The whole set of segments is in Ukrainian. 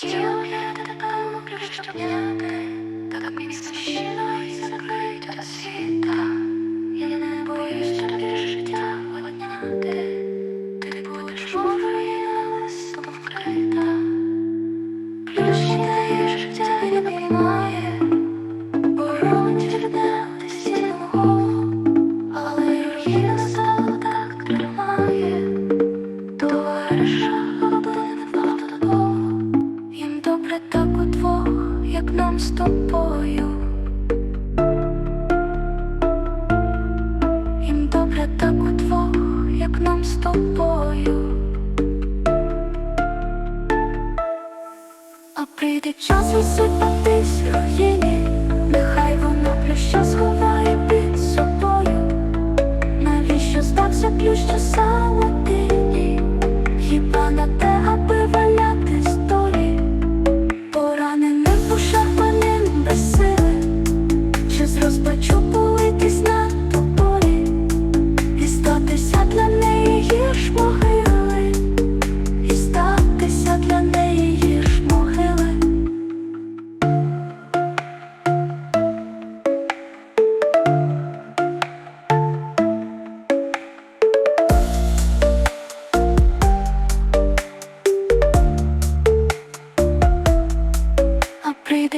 Хотіла б я така люблю, щоб няти, так міцно щільно і закрить від як нам з тобою. Їм добре так удвох, як нам з тобою. А прийде час розсипатись руїні, нехай воно плюща сховає під собою. Навіщо здався ключ що самотині? Хіба на те, аби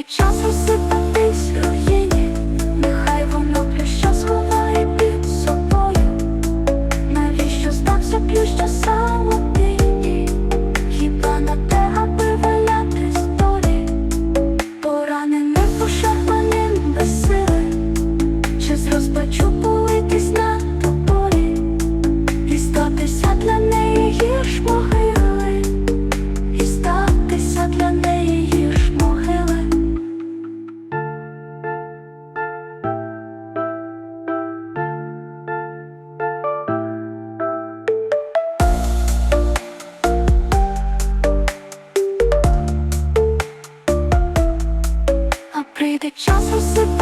Прийде час розсипатись руїні, нехай воно плюща сховає під собою. Навіщо стався плюща самотині? Хіба на те, аби валяти столі? Пораненим пошахманим А прийде час